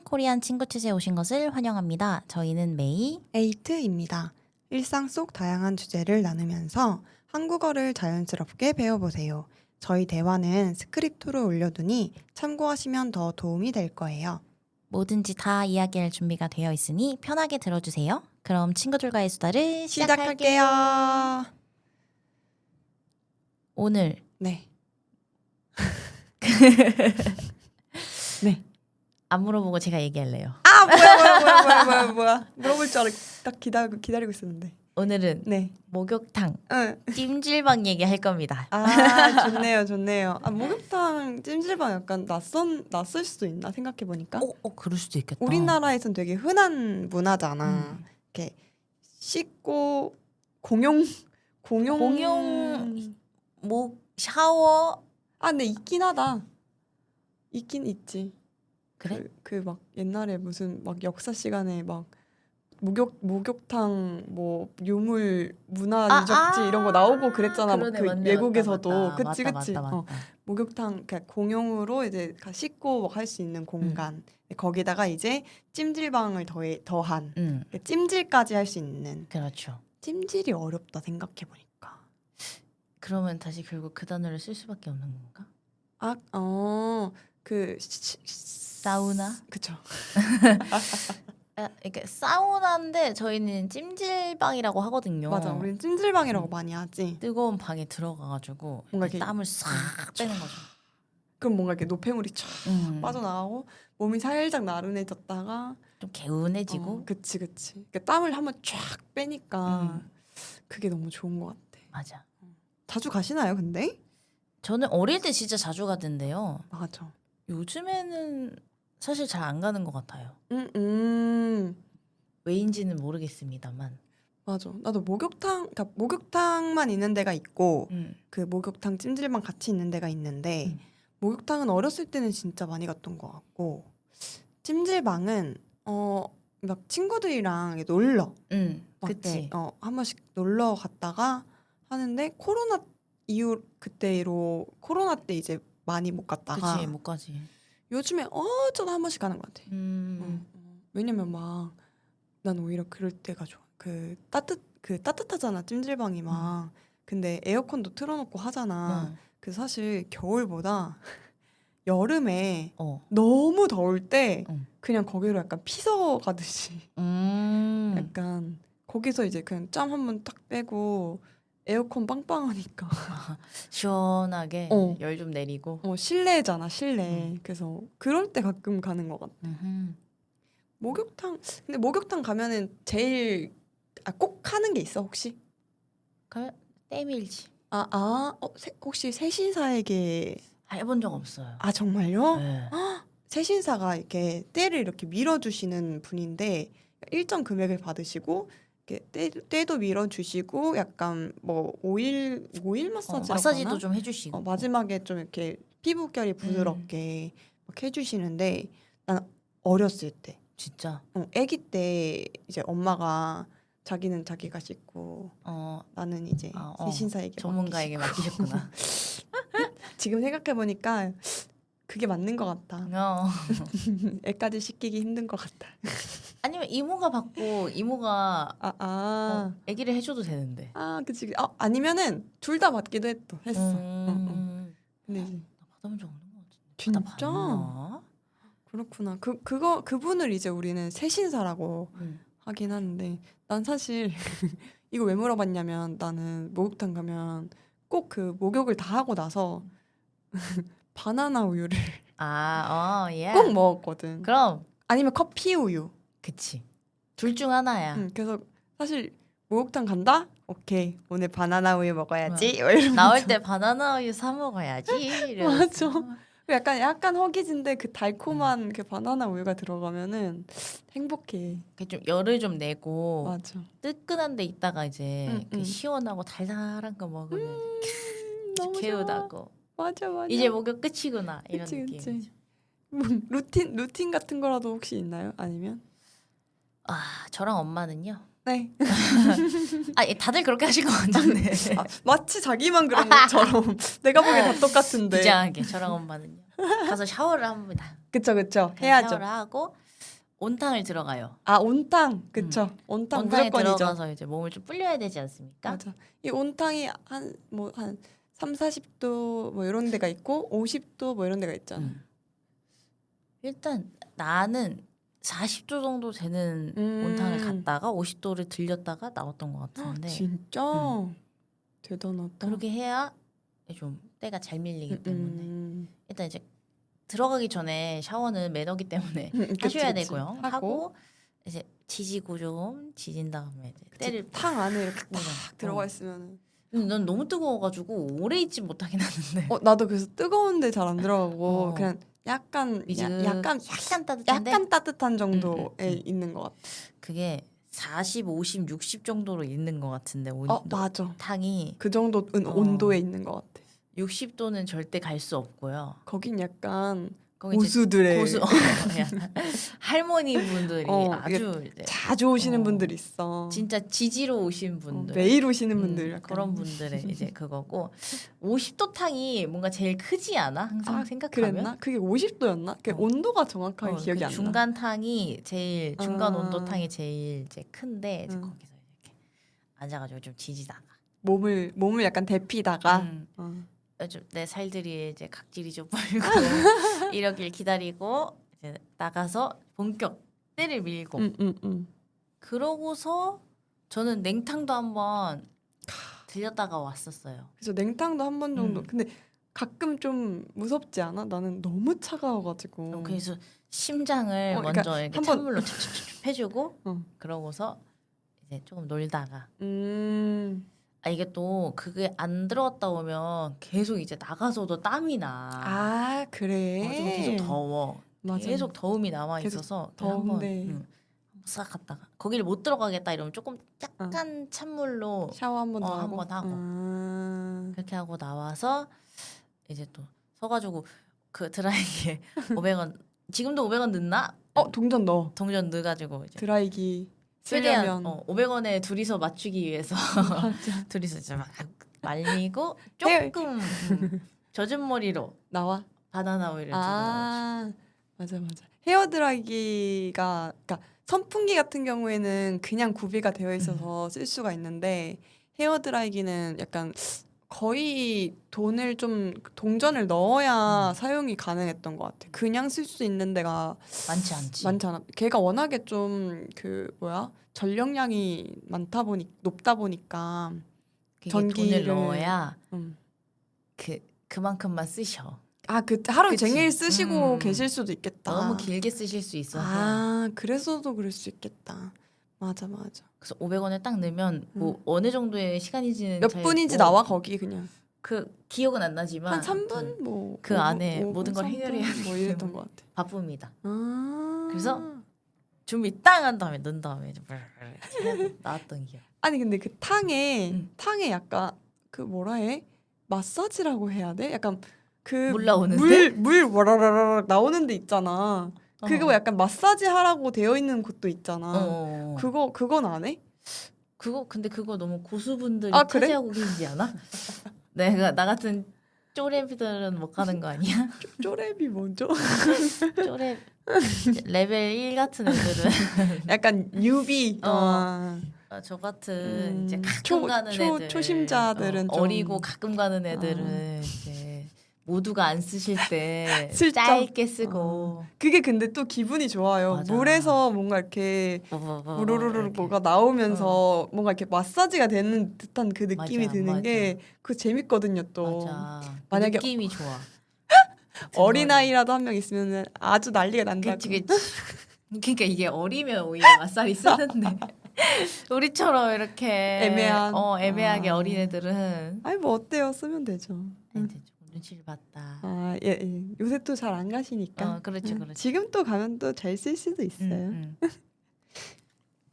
코리안 친구 챗에 오신 것을 환영합니다. 저희는 메이. 에이트입니다. 일상 속 다양한 주제를 나누면서 한국어를 자연스럽게 배워보세요. 저희 대화는 스크립트로 올려두니 참고하시면 더 도움이 될 거예요. 뭐든지 다 이야기할 준비가 되어 있으니 편하게 들어주세요. 그럼 친구들과의 수다를 시작할게요. 시작할게요. 오늘 네. 네. 안 물어보고 제가 얘기할래요. 아 뭐야 뭐야 뭐야 뭐야 뭐야 뭐야 물어볼 줄 알고 딱 기다리고 기다리고 있었는데. 오늘은 네. 목욕탕, 응. 찜질방 얘기할 겁니다. 아 좋네요 좋네요. 아 목욕탕 찜질방 약간 낯선 낯설 수도 있나 생각해 보니까. 어, 어, 그럴 수도 있겠다. 우리나라에선 되게 흔한 문화잖아. 음. 이렇게 씻고 공용 공용 공용- 목 샤워 아 근데 있긴 하다. 있긴 있지. 그래? 그 막 옛날에 무슨 막 역사 시간에 막 목욕 목욕탕 뭐 유물 문화 아, 유적지 아, 이런 거 나오고 그랬잖아. 막 그러네, 그 맞네, 외국에서도 맞다, 맞다. 그치 맞다, 그치. 맞다, 어, 맞다. 목욕탕 그러니까 공용으로 이제 가 씻고 할 수 있는 공간. 음. 거기다가 이제 찜질방을 더해 더한 음, 찜질까지 할 수 있는 그렇죠. 찜질이 어렵다 생각해 보니까. 그러면 다시 결국 그 단어를 쓸 수밖에 없는 건가? 아, 어, 그 사우나? 그쵸. 아, 그러니까 사우나인데 저희는 찜질방이라고 하거든요. 맞아, 우리는 찜질방이라고 음. 많이 하지. 뜨거운 방에 들어가가지고 뭔가 이렇게 이렇게 땀을 싹 빼는 거죠. 그럼 뭔가 이렇게 노폐물이 쫙 음, 빠져나가고 몸이 살짝 나른해졌다가 좀 개운해지고 어, 그치 그치. 그러니까 땀을 한번 쫙 빼니까 음. 그게 너무 좋은 것 같아. 맞아. 자주 가시나요, 근데? 저는 어릴 때 진짜 자주 가던데요. 맞아. 요즘에는 사실 잘 안 가는 것 같아요. 음, 음. 왜인지는 모르겠습니다만. 맞아. 나도 목욕탕, 그러니까 목욕탕만 있는 데가 있고 음, 그 목욕탕 찜질방 같이 있는 데가 있는데 음. 목욕탕은 어렸을 때는 진짜 많이 갔던 것 같고 찜질방은 어 막 친구들이랑 놀러 음, 막 그치. 어한 번씩 놀러 갔다가 하는데 코로나 이후 그때로 코로나 때 이제 많이 못 갔다가 그치 못 가지. 요즘에 어쩌다 한 번씩 가는 것 같아. 음, 음, 음. 왜냐면 막 난 오히려 그럴 때가 좋아. 그 따뜻 그 따뜻하잖아 찜질방이 막. 근데 에어컨도 틀어놓고 하잖아. 어, 그 사실 겨울보다 여름에 어, 너무 더울 때 응. 그냥 거기로 약간 피서 가듯이 음, 약간 거기서 이제 그냥 짬 한번 딱 빼고 에어컨 빵빵하니까 시원하게 어. 열 좀 내리고. 어 실내잖아 실내 음. 그래서 그럴 때 가끔 가는 것 같아 음흠. 목욕탕 근데 목욕탕 가면은 제일 아, 꼭 하는 게 있어 혹시 그 때밀지. 아아 어, 세- 혹시 세신사에게 해본 적 없어요. 아 정말요 네. 세신사가 이렇게 때를 이렇게 밀어주시는 분인데 일정 금액을 받으시고 때, 때도 밀어주시고 약간 뭐 오일 오일 어, 마사지라고 마사지도? 좀 해주시고. 어, 마지막에 좀 이렇게 피부결이 부드럽게 막 해주시는데 난 어렸을 때 진짜. 어, 아기 때 이제 엄마가 자기는 자기가 씻고 어 나는 이제 아, 어. 세신사에게 전문가에게. 맡기셨구나. 지금 생각해 보니까 그게 맞는 것 같다. 어. 애까지 씻기기 힘든 것 같다. 아니면 이모가 받고 이모가 아, 어, 아. 아기를 해줘도 되는데. 아, 그치. 아, 아니면은 둘 다 받기도 했어. 했어. 응, 응. 음, 근데 이제 나 받아본 적 없는 것 같은데. 진짜? 받아봤나? 그렇구나. 그 그거 그분을 이제 우리는 세신사라고 음. 하긴 하는데 난 사실 이거 왜 물어봤냐면 나는 목욕탕 가면 꼭 그 목욕을 다 하고 나서 바나나 우유를 아, 어, 예. 꼭 먹었거든. 그럼 아니면 커피 우유. 그치. 둘 중 하나야. 응, 그래서 사실 목욕탕 간다? 오케이 오늘 바나나 우유 먹어야지. 뭐 이러면서. 나올 때 바나나 우유 사 먹어야지. 이러면서. 맞아. 약간 약간 허기진데 그 달콤한 그 바나나 우유가 들어가면은 행복해. 그좀 열을 좀 내고 맞아. 뜨끈한 데 있다가 이제 응, 그 응. 시원하고 달달한 거 먹으면 음, 너무 좋아. 개운하고 맞아 맞아. 이제 목욕 끝이구나 이런 그치, 느낌. 그치. 뭐, 루틴 루틴 같은 거라도 혹시 있나요? 아니면? 아 저랑 엄마는요. 네. 아 예, 다들 그렇게 하신 것 같은데. 아, 마치 자기만 그런 것처럼 내가 보기엔 다 똑같은데. 비장하게 저랑 엄마는요. 가서 샤워를 합니다. 그쵸 그쵸 해야죠. 샤워를 하고 온탕을 들어가요. 아 온탕 그쵸 온탕 온탕에 무조건이죠 들어가서 이제 몸을 좀 불려야 되지 않습니까? 맞아 이 온탕이 한 뭐한 3, 40도 뭐 이런 데가 있고 50도 뭐 이런 데가 있잖아 음. 일단 나는 40도 정도 되는 음. 온탕을 갔다가 50도를 들렸다가 나왔던 것 같은데 진짜 음. 대단하다 그렇게 해야 좀 때가 잘 밀리기 때문에 음. 일단 이제 들어가기 전에 샤워는 매너기 때문에 음, 그치, 하셔야 그치. 되고요. 하고 하고 이제 지지고 좀 지진 다음에 이제 그치, 때를 탕 안에 이렇게 딱 맞아. 들어가 어. 있으면 근데 난 너무 뜨거워가지고 오래 있지 못하긴 하는데 어 나도 그래서 뜨거운데 잘 안 들어가고 어. 그냥 약간 야, 미지근 약간 약간 따뜻한데 약간 따뜻한 정도에 음, 음, 음. 있는 것 같아. 그게 40, 50, 60 정도로 있는 것 같은데 온도 어 맞아. 탕이 그 정도 은 어. 온도에 있는 것 같아. 60도는 절대 갈 수 없고요. 거긴 약간 거기 이제 고수들의 고수 어, 할머니 분들이 어, 아주 이제 자주 오시는 어. 분들 있어. 진짜 지지로 오신 어, 분들 매일 오시는 분들 음, 약간 그런 분들의 이제 그거고 50도 탕이 뭔가 제일 크지 않아? 항상 아, 생각하면 그랬나? 그게 50도였나? 그 어. 온도가 정확하게 어, 기억이 그 안 나. 중간 탕이 제일 중간 아. 온도 탕이 제일 이제 큰데 이제 음. 거기서 이렇게 앉아가지고 좀 지지다가 몸을 몸을 약간 데피다가 음, 어. 좀내 살들이 이제 각질이 좀 불고 이러길 기다리고 이제 나가서 본격 때를 밀고 음, 음, 음. 그러고서 저는 냉탕도 한번 들렸다가 왔었어요. 그래서 냉탕도 한 번 정도. 음. 근데 가끔 좀 무섭지 않아? 나는 너무 차가워가지고. 그래서 심장을 어, 그러니까 먼저 이렇게 한번- 찬물로 촉촉촉 해주고 어. 그러고서 이제 조금 놀다가 음. 아 이게 또 그게 안 들어갔다 오면 계속 이제 나가서도 땀이 나. 아 그래. 어, 좀 계속 더워. 맞아. 계속 더움이 남아 있어서 더운데. 한번 응, 한번 싹 갔다가 거기를 못 들어가겠다 이러면 조금 약간 찬물로 샤워 한번더 어, 하고. 한번 하고. 음. 그렇게 하고 나와서 이제 또 서가지고 그 드라이기에 500원 지금도 500원 넣나? 어 동전 넣어. 동전 넣어가지고 이제 드라이기 최대한 쓰려면. 어, 500원에 둘이서 맞추기 위해서 맞아. 둘이서 이제 막 말리고 헤어- 조금 음, 젖은 머리로 나와. 바나나 오일을 두고 나오죠. 아 맞아 맞아. 헤어 드라이기가 그러니까 선풍기 같은 경우에는 그냥 구비가 되어 음. 있어서 쓸 수가 있는데 헤어 드라이기는 약간 거의 돈을 좀 동전을 넣어야 음. 사용이 가능했던 것 같아. 그냥 쓸 수 있는 데가 많지 않지. 많지 않아. 걔가 워낙에 좀 그 뭐야 전력량이 많다 보니 높다 보니까 그게 전기를- 돈을 넣어야 음. 그 그만큼만 쓰셔. 아, 그 하루 그치. 종일 쓰시고 음. 계실 수도 있겠다. 너무 길게 쓰실 수 있어서 아, 그래서도 그럴 수 있겠다. 맞아, 맞아. 그래서 500원을 딱 넣으면 뭐 어느 정도의 시간인지는 몇 잘 분인지 뭐 나와 거기 그냥 그 기억은 안 나지만 한 3분 뭐 그 안에 모든 걸 해결해야 뭐 되기 이랬던 때문에. 것 같아. 바쁩니다. 아. 그래서 준비 딱 한 다음에 넣은 다음에 이제 나왔던 기억. 아니 근데 그 탕에 음. 탕에 약간 그 뭐라 해? 마사지라고 해야 돼? 약간 그 물 나오는데? 물물 와라라락 나오는 데 있잖아. 그거 어. 약간 마사지 하라고 되어 있는 곳도 있잖아. 어. 그 그거 그건 안 해? 그거 근데 그거 너무 고수분들이 아, 그래? 차지하고 계시지 않아? 내가 나 같은 쪼레비들은 못 가는 거 아니야? 쪼렙이 뭐죠? 쪼레 레벨 1 같은 애들은 약간 유비. 어. 아. 아, 저 같은 음, 이제 가끔 초- 가는 초- 애들 초심자들은 어, 좀- 어리고 가끔 가는 애들은 이제 모두가 안 쓰실 때 슬쩍. 짧게 쓰고 그게 근데 또 기분이 좋아요. 맞아. 물에서 뭔가 이렇게 뭐, 우르르르 이렇게. 뭐가 나오면서 뭔가 이렇게 마사지가 되는 듯한 그 느낌이 맞아, 드는 맞아. 게 그 재밌거든요 또. 맞아. 만약에 느낌이 좋아. 어린 아이라도 한 명 있으면 아주 난리가 난다고. 그치 그치. 그러니까 이게 어리면 오히려 맛살이 쓰는데 우리처럼 이렇게 애매한. 어 애매하게 아. 어린 애들은 아니 뭐 어때요? 쓰면 되죠. 근데 조금 눈치를 봤다. 아, 예, 예. 요새 또 잘 안 가시니까. 어, 그렇지, 음, 그렇지. 지금 또 가면 또 잘 쓸 수도 있어요. 음, 음.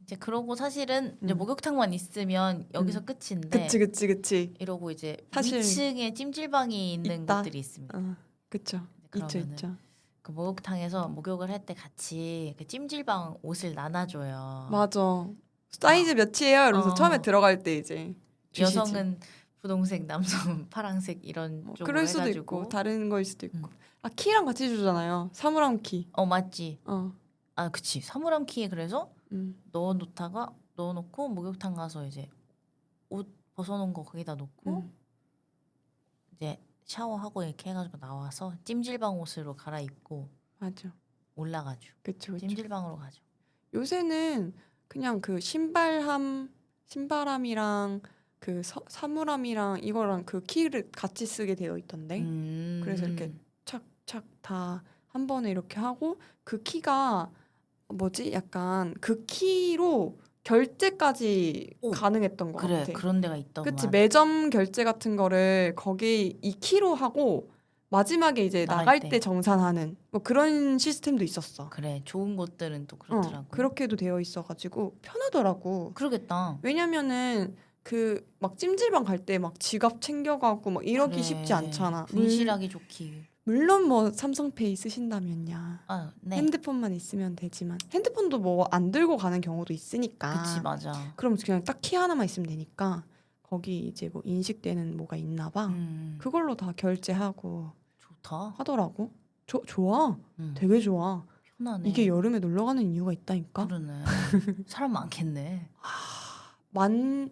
이제 그러고 사실은 이제 음. 목욕탕만 있으면 여기서 끝인데 그치, 그치, 그치. 이러고 이제 사실 위층에 찜질방이 있는 있다. 곳들이 있습니다. 어, 그쵸. 있죠, 그러면은 있죠. 그 목욕탕에서 목욕을 할 때 같이 그 찜질방 옷을 나눠줘요. 맞아. 사이즈 몇이에요? 이러면서 어. 처음에 들어갈 때 이제 주시지. 여성은 분홍색, 남성은 파랑색 이런 뭐 쪽으로 그럴 수도 해가지고 있고 다른 거일 수도 있고. 음. 아 키랑 같이 주잖아요. 사물함 키. 어 맞지. 어. 아 그치 사물함 키에 그래서 음. 넣어놓다가 넣어놓고 목욕탕 가서 이제 옷 벗어놓은 거 거기다 놓고 음. 이제 샤워하고 이렇게 해가지고 나와서 찜질방 옷으로 갈아입고 맞아. 올라가죠. 그쵸 그쵸. 찜질방으로 가죠. 요새는 그냥 그 신발함 신발함이랑 그 서, 사물함이랑 이거랑 그 키를 같이 쓰게 되어 있던데. 음. 그래서 이렇게 착착 다 한 번에 이렇게 하고 그 키가 뭐지? 약간 그 키로 결제까지 오, 가능했던 것 그래 같아. 그런 데가 있더만. 그치 매점 결제 같은 거를 거기 이 키로 하고 마지막에 이제 나갈 나갈 때. 때 정산하는 뭐 그런 시스템도 있었어. 그래 좋은 곳들은 또 어, 그렇더라고. 그렇게도 되어 있어가지고 편하더라고. 그러겠다. 왜냐면은 그 막 찜질방 갈 때 막 지갑 챙겨가고 막 이러기 그래. 쉽지 않잖아. 물- 분실하기 좋기. 물론 뭐 삼성페이 쓰신다면야 아 네. 핸드폰만 있으면 되지만 핸드폰도 뭐 안 들고 가는 경우도 있으니까. 그치 맞아. 그럼 그냥 딱 키 하나만 있으면 되니까 거기 이제 뭐 인식되는 뭐가 있나 봐. 음, 그걸로 다 결제하고 좋다. 하더라고. 조, 좋아. 음, 되게 좋아. 편하네. 이게 여름에 놀러 가는 이유가 있다니까. 그러네. 사람 많겠네. 많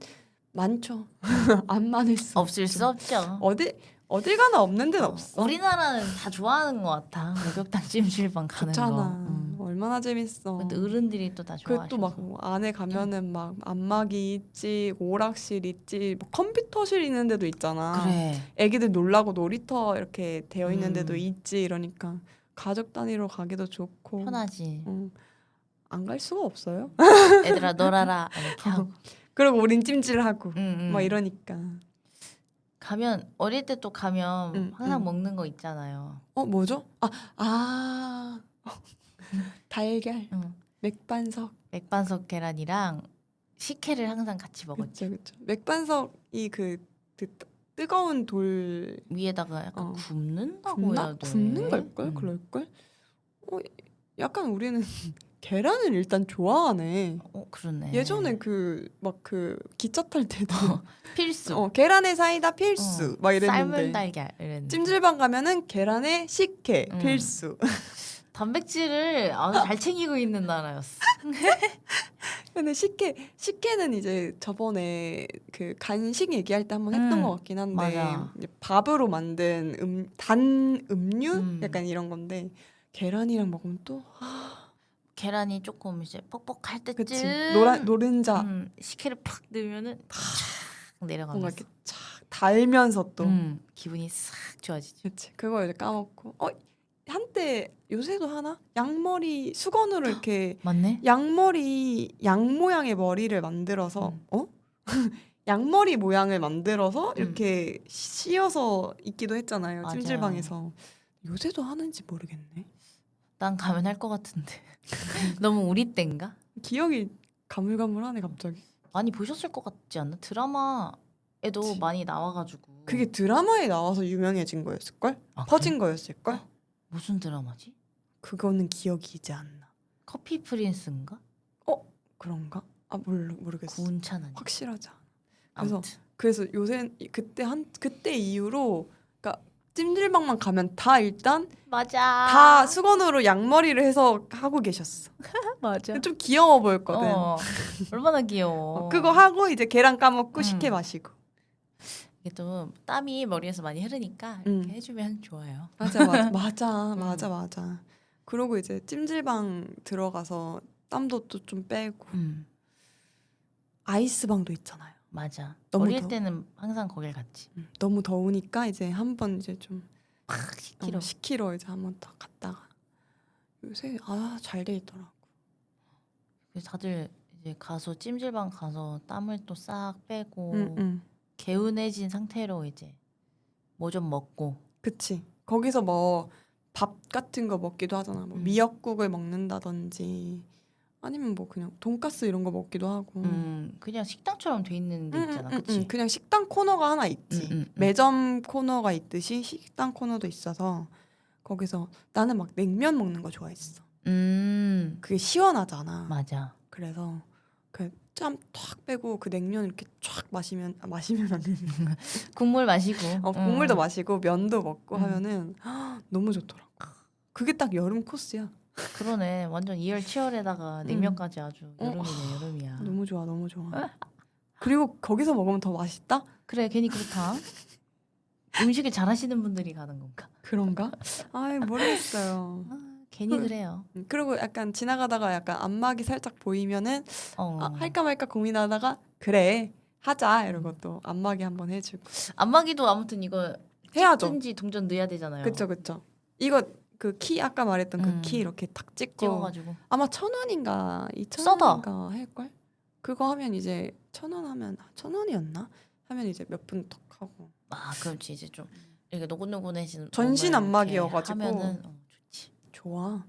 많죠. 안 많을 수 없을 수 없죠. 어디 어딜 가나 없는 데는 어, 없어. 우리나라는 다 좋아하는 것 같아. 목욕탕 찜질방 가는 좋잖아. 거. 음. 얼마나 재밌어. 근데 어른들이 또 다 좋아하셔서. 그또 막 안에 가면은 막 안마기 있지, 오락실 있지, 뭐 컴퓨터실 있는 데도 있잖아. 그래. 애기들 놀라고 놀이터 이렇게 되어 있는 데도 음. 있지 이러니까 가족 단위로 가기도 좋고. 편하지. 안 갈 수가 없어요. 애들아 놀아라 이렇게 하고. 그리고 우린 찜질하고 음, 음. 막 이러니까. 가면 어릴 때 또 가면 음, 항상 음. 먹는 거 있잖아요. 어 뭐죠? 아 아. 달걀, 응. 맥반석. 맥반석 계란이랑 식혜를 항상 같이 먹었지. 그렇죠, 그렇죠. 맥반석이 그, 그 뜨- 뜨거운 돌 위에다가 약간 어. 굽는다고 굽나? 해야 돼. 굽는 걸걸? 음. 그럴걸? 어, 약간 우리는 계란을 일단 좋아하네. 어 그러네. 예전에 그 막 그 기차 탈 때도 필수. 어, 계란에 사이다 필수 어, 막 삶은 이랬는데 달걀 이랬는데. 찜질방 가면은 계란에 식혜 음. 필수. 단백질을 아주 잘 챙기고 있는 나라였어. 근데 식혜 식혜는 이제 저번에 그 간식 얘기할 때 한번 했던 음, 것 같긴 한데 맞아. 이제 밥으로 만든 음, 단 음료 음. 약간 이런 건데 계란이랑 먹으면 또 아, 계란이 조금 이제 뻑뻑할 때쯤 그치 노라 노른자 음, 식혜를 팍 넣으면은 촥 뭔가 내려가면서 이렇게 쫙 달면서 또 음, 기분이 싹 좋아지죠. 그치 그거 이제 까먹고 어 한때 요새도 하나 양머리 수건으로 이렇게 맞네. 양머리 양 모양의 머리를 만들어서 음. 어 양머리 모양을 만들어서 음. 이렇게 씌어서 입기도 했잖아요 맞아요. 찜질방에서 요새도 하는지 모르겠네 난 가면 할 것 같은데. 너무 우리 때인가? 기억이 가물가물하네 갑자기 많이 보셨을 것 같지 않나? 드라마에도 그치. 많이 나와가지고. 그게 드라마에 나와서 유명해진 거였을걸 아, 퍼진? 거였을걸 어? 무슨 드라마지? 그거는 기억이지 않나 커피 프린스인가? 그런가 아 모르 모르겠어 구운찬 아니? 확실하지 않아 그래서 아무튼 그래서 요새 그때 한 그때 이후로 찜질방만 가면 다 일단 맞아. 다 수건으로 양머리를 해서 하고 계셨어. 맞아. 좀 귀여워 보였거든. 어, 얼마나 귀여워. 어, 그거 하고 이제 계란 까먹고 음. 식혜 마시고. 이게 또 땀이 머리에서 많이 흐르니까 음. 이렇게 해주면 좋아요. 맞아 맞아 맞아 음. 맞아 맞아. 그러고 이제 찜질방 들어가서 땀도 또 좀 빼고 음, 아이스방도 있잖아요. 맞아. 너무 어릴 더- 때는 항상 거길 갔지. 음, 너무 더우니까 이제 한 번 이제 좀 팍 어, 시키러. 10km 이제 한번 더 갔다가 요새 아 잘 돼 있더라고. 그래서 다들 이제 가서 찜질방 가서 땀을 또 싹 빼고 응, 응. 개운해진 상태로 이제 뭐 좀 먹고. 그치. 거기서 뭐 밥 같은 거 먹기도 하잖아. 뭐 음. 미역국을 먹는다든지 아니면 뭐 그냥 돈가스 이런 거 먹기도 하고. 음, 그냥 식당처럼 돼 있는 데 음, 있잖아. 음, 음, 그치? 음. 그냥 식당 코너가 하나 있지. 음, 음, 음. 매점 코너가 있듯이 식당 코너도 있어서 거기서 나는 막 냉면 먹는 거 좋아했어. 음, 그게 시원하잖아. 맞아. 그래서 그짬탁 빼고 그 냉면 이렇게 쫙 마시면 아, 마시면 안 돼. 국물 마시고. 어, 음. 국물도 마시고 면도 먹고 음. 하면은 너무 좋더라고. 그게 딱 여름 코스야. 그러네. 완전 이열치열에다가 냉면까지 아주 어. 여름이네 여름이야. 너무 좋아, 너무 좋아. 그리고 거기서 먹으면 더 맛있다? 그래 괜히 그렇다. 음식을 잘하시는 분들이 가는 건가? 그런가? 아이 모르겠어요. 아, 괜히 그- 그래요. 음, 그리고 약간 지나가다가 약간 안막이 살짝 보이면은 어. 아, 할까 말까 고민하다가 그래 하자 이러고 또 안막이 한번 해주고 안마기도 아무튼 이거 해야죠. 든지 동전 넣어야 되잖아요. 그쵸 그쵸. 이거 그 키 아까 말했던 그 음. 키 이렇게 탁 찍고 찍어가지고 아마 천 원인가 이천 써다. 원인가 할걸? 그거 하면 이제 천 원 하면 아, 천 원이었나? 하면 이제 몇 분 턱 하고 아 그렇지 이제 좀 이렇게 노곤노곤해지는 전신 몸을. 이렇게 하면은 어, 좋지. 좋아.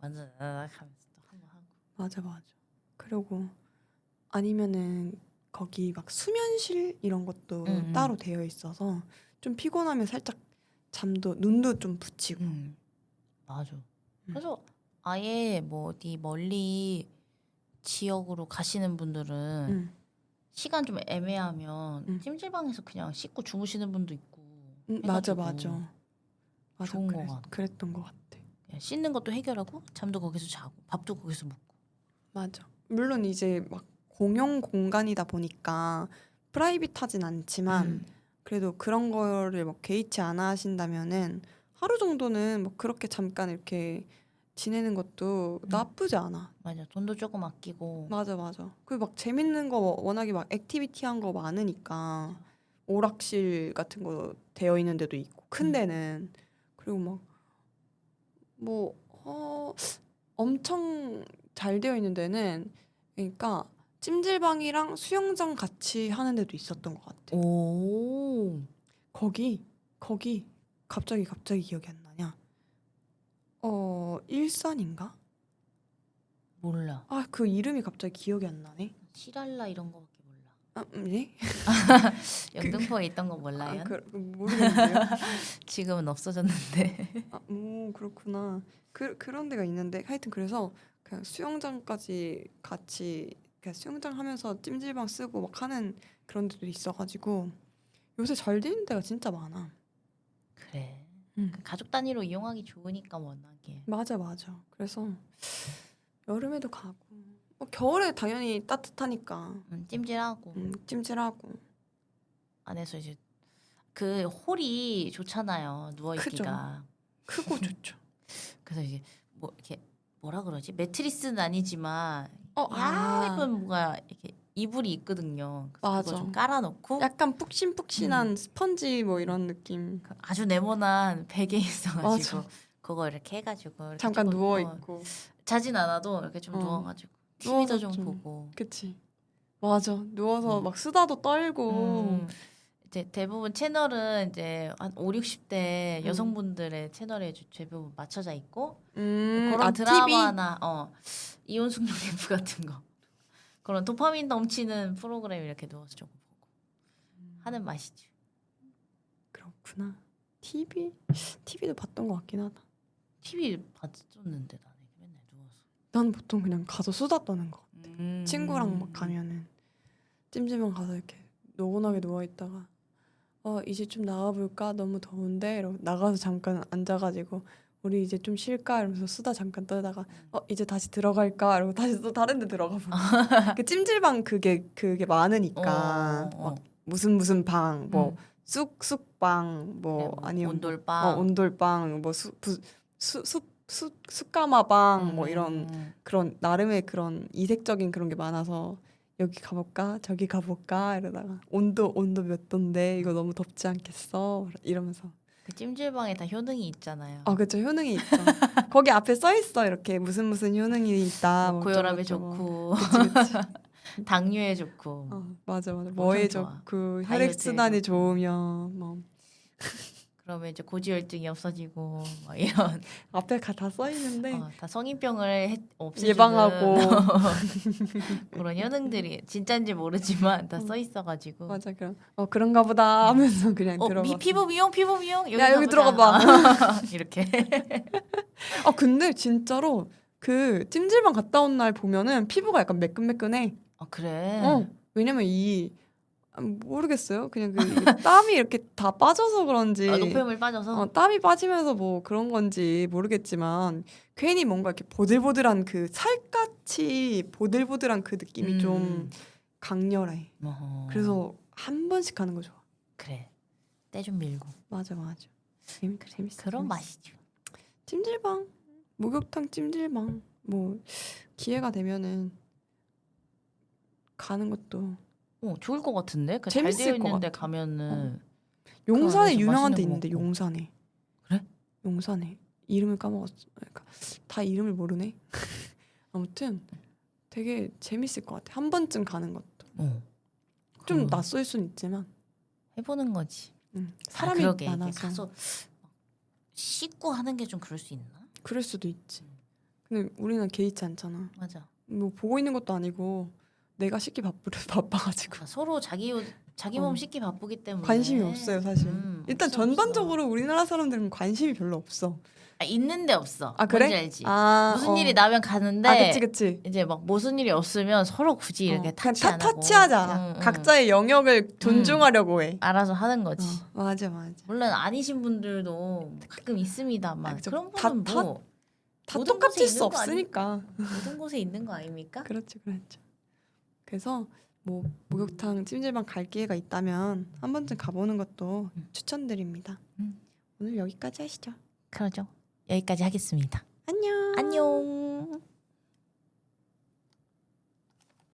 완전 으악 하면서 또 한번 하고. 맞아 맞아. 그리고 아니면은 거기 막 수면실 이런 것도 음, 음. 따로 되어 있어서 좀 피곤하면 살짝 잠도 눈도 좀 붙이고. 음 맞아. 그래서 아예 뭐 어디 멀리 지역으로 가시는 분들은 음. 시간 좀 애매하면 음. 찜질방에서 그냥 씻고 주무시는 분도 있고 음, 맞아 맞아. 맞아 좋은 거 그랬, 같아. 그랬던 것 같아. 그냥 씻는 것도 해결하고 잠도 거기서 자고 밥도 거기서 먹고 맞아. 물론 이제 막 공용 공간이다 보니까 프라이빗하진 않지만 음. 그래도 그런 거를 뭐 개의치 않아 하신다면은 하루 정도는 뭐 그렇게 잠깐 이렇게 지내는 것도 음. 나쁘지 않아. 맞아 돈도 조금 아끼고 맞아 맞아. 그리고 막 재밌는 거 워낙에 막 액티비티한 거 많으니까 오락실 같은 거 되어 있는 데도 있고 큰 음. 데는 그리고 막 뭐 어, 엄청 잘 되어 있는 데는 그러니까 찜질방이랑 수영장 같이 하는 데도 있었던 것 같아. 오 거기 거기 갑자기 갑자기 기억이 안 나냐? 어 일산인가? 몰라 아 그 이름이 갑자기 기억이 안 나네. 시랄라 이런 거밖에 몰라 아, 음, 예? 영등포에 있던 거 몰라요? 아, 그, 모르겠는데요. 지금은 없어졌는데 아, 오 그렇구나. 그 그런 데가 있는데 하여튼 그래서 그냥 수영장까지 같이 그냥 수영장 하면서 찜질방 쓰고 막 하는 그런 데도 있어가지고 요새 잘 되는 데가 진짜 많아. 그래. 음. 그 가족 단위로 이용하기 좋으니까 워낙에. 맞아 맞아. 그래서 여름에도 가고. 뭐 겨울에 당연히 따뜻하니까. 음, 찜질하고. 음, 찜질하고. 안에서 이제 그 홀이 좋잖아요 누워 있기가. 크고 좋죠. 그래서 이제 뭐 이렇게 뭐라 그러지? 매트리스는 아니지만 어, 아. 얇은 뭐가 이렇게 이불이 있거든요. 맞아. 그거 좀 깔아놓고 약간 푹신푹신한 스펀지 뭐 이런 느낌. 그 아주 네모난 베개 있어가지고 맞아. 그거 이렇게 해가지고 이렇게 잠깐 누워 어, 있고. 자진 않아도 이렇게 좀 어. 누워가지고 TV도 좀, 좀 보고. 그치. 맞아. 누워서 음. 막 수다도 떨고. 음, 이제 대부분 채널은 이제 한 5, 60대 음. 여성분들의 채널에 주- 대부분 맞춰져 있고 음, 그런 아, 드라마나 어 이혼 숙녀 캠프 같은 거 그런 도파민 넘치는 프로그램 이렇게 누워서 조금 보고 TV? 하는 맛이죠. 그렇구나. TV? TV도 봤던 것 같긴 하다. TV 봤었는데 나는 맨날 누워서. 난 보통 그냥 가서 수다 떠는 거. 음. 친구랑 막 가면은 찜질방 가서 이렇게 노곤하게 누워 있다가 어 이제 좀 나가 볼까 너무 더운데 이러고 나가서 잠깐 앉아가지고 우리 이제 좀 쉴까? 이러면서 수다 잠깐 떠다가 어 이제 다시 들어갈까? 이러고 다시 또 다른 데 들어가 보고 그 찜질방 그게 그게 많으니까. 어, 어. 막 무슨 무슨 방뭐 음. 쑥쑥방 뭐 네, 뭐 아니면 온돌방. 어, 온돌방 뭐수수수 숯가마방 뭐 이런 음. 그런 나름의 그런 이색적인 그런 게 많아서 여기 가볼까? 저기 가볼까? 이러다가 온도 온도 몇 도인데? 이거 너무 덥지 않겠어? 이러면서 그 찜질방에 다 효능이 있잖아요. 아 그쵸. 효능이 있죠. 거기 앞에 써 있어. 이렇게 무슨 무슨 효능이 있다. 뭐뭐 고혈압에 어쩌고 저쩌고. 좋고. 그치 그치 당뇨에 좋고. 어, 맞아 맞아. 뭐에 좋아. 좋고. 다이어트에 혈액 순환이 좋고. 좋으면 뭐 그러면 이제 고지혈증이 없어지고 막 이런 앞에 가 다 써 있는데 어, 다 성인병을 해, 없애주는 예방하고 그런 효능들이 진짜인지 모르지만 다 음. 써 있어가지고 맞아 그럼 어 그런가 보다 하면서 그냥 어, 들어가 미, 피부 미용 피부 미용 여기 야, 여기 가보자. 들어가 봐. 이렇게 아 근데 진짜로 그 찜질방 갔다 온 날 보면은 피부가 약간 매끈매끈해. 아 그래 어 왜냐면 이 아, 모르겠어요. 그냥 그 땀이 이렇게 다 빠져서 그런지 아, 노폐물 빠져서 어, 땀이 빠지면서 뭐 그런 건지 모르겠지만 괜히 뭔가 이렇게 보들보들한 그 살같이 보들보들한 그 느낌이 음. 좀 강렬해. 어허. 그래서 한 번씩 하는 거 좋아. 그래 때 좀 밀고 맞아 맞아. 재밌 재밌어. 그런 재밌어. 맛이죠. 찜질방 목욕탕 찜질방 뭐 기회가 되면은 가는 것도 어 좋을 것 같은데 그잘 재밌을 되어 것 있는데 같아. 가면은 용산에 안에서 유명한 데 맛있는 거 있는데 먹고. 용산에 그래? 용산에 이름을 까먹었어. 그러니까 다 이름을 모르네. 아무튼 되게 재밌을 것 같아. 한 번쯤 가는 것도 어. 좀그 낯설 순 있지만 해보는 거지. 음, 사람이 아, 그러게 이게 많아서 가서 씻고 하는 게 좀 그럴 수 있나? 그럴 수도 있지. 근데 우리는 개의치 않잖아. 맞아. 뭐 보고 있는 것도 아니고 내가 씻기 바쁘 바빠가지고 아, 서로 자기 옷 자기 몸 어. 씻기 바쁘기 때문에 관심이 없어요 사실. 음, 일단 없어, 전반적으로 우리나라 사람들은 관심이 별로 없어. 아, 있는데 없어. 아, 그래? 뭔지 알지? 아 무슨 어. 일이 나면 가는데 아 그치 그치. 이제 막 무슨 일이 없으면 서로 굳이 이렇게 어, 그냥 타치 타, 안 하고 타치하자. 응, 응. 각자의 영역을 존중하려고 해. 알아서 하는 거지. 어, 맞아 맞아. 물론 아니신 분들도 가끔 있습니다만 아, 그쵸. 그런 다- 분은 다- 뭐다 똑같을 수 없으니까. 모든 곳에 있는 거 아닙니까? 그렇죠 그렇죠. 그래서 뭐 목욕탕 찜질방 갈 기회가 있다면 한 번쯤 가보는 것도 음. 추천드립니다. 음. 오늘 여기까지 하시죠. 그러죠. 여기까지 하겠습니다. 안녕. 안녕.